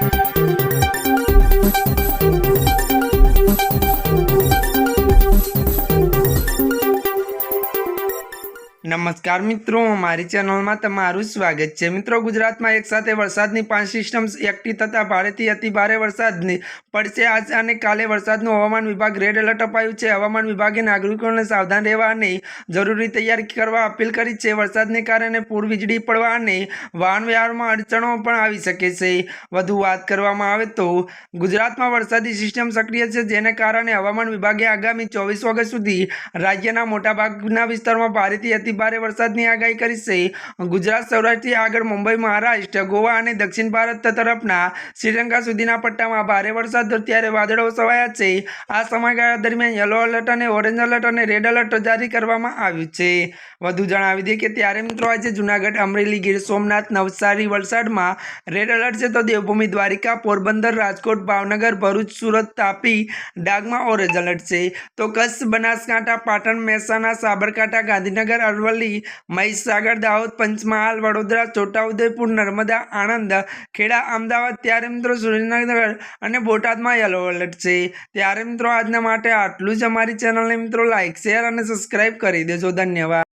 Thank you. નમસ્કાર મિત્રો, મારી ચેનલમાં તમારું સ્વાગત છે. મિત્રો, ગુજરાતમાં એક સાથે વરસાદની પાંચ સિસ્ટમ્સ એકઠી થતાં ભારેથી અતિ ભારે વરસાદની પડશે. આજ અને કાલે વરસાદનું હવામાન વિભાગ રેડ એલર્ટ અપાયું છે. હવામાન વિભાગે નાગરિકોને સાવધાન રહેવા અને જરૂરી તૈયારી કરવા અપીલ કરી છે. વરસાદને કારણે પૂર વીજળી પડવા અને વાહન વ્યવહારમાં અડચણો પણ આવી શકે છે. વધુ વાત કરવામાં આવે તો, ગુજરાતમાં વરસાદી સિસ્ટમ સક્રિય છે, જેને કારણે હવામાન વિભાગે આગામી ચોવીસ ઓગસ્ટ સુધી રાજ્યના મોટાભાગના વિસ્તારમાં ભારેથી અતિ ભારે વરસાદની આગાહી કરી છે. ગુજરાત સૌરાષ્ટ્રથી આગળ મુંબઈ, મહારાષ્ટ્ર, ગોવા અને દક્ષિણ ભારત તરફના શ્રીલંકા સુધીના પટ્ટામાં ભારે વરસાદ ત્યારે વાદળો છવાયા છે. આ સમયગાળા દરમિયાન યલો એલર્ટ અને ઓરેન્જ એલર્ટ અને રેડ એલર્ટ જારી કરવામાં આવ્યું છે. વધુ જણાવી દઈએ કે ત્યારે મિત્રો આજે જુનાગઢ, અમરેલી, ગીર સોમનાથ, નવસારી વલસાડમાં રેડ એલર્ટ છે તો દેવભૂમિ, દ્વારિકા, પોરબંદર, રાજકોટ, ભાવનગર, ભરૂચ, સુરત, તાપી, ડાંગમાં ઓરેન્જ એલર્ટ છે. તો કચ્છ, બનાસકાંઠા, પાટણ, મહેસાણા, સાબરકાંઠા, ગાંધીનગર અરવલ્લી, મહીસાગર, દાહોદ, પંચમહાલ, વડોદરા, છોટાઉદેપુર, નર્મદા, આણંદ, ખેડા, અમદાવાદ, ત્યારે મિત્રો સુરેન્દ્રનગર અને બોટાદમાં યલો એલર્ટ છે. ત્યારે મિત્રો આજના માટે આટલું જ. અમારી ચેનલને મિત્રો લાઇક શેર અને સબસ્ક્રાઇબ કરી દેજો. ધન્યવાદ.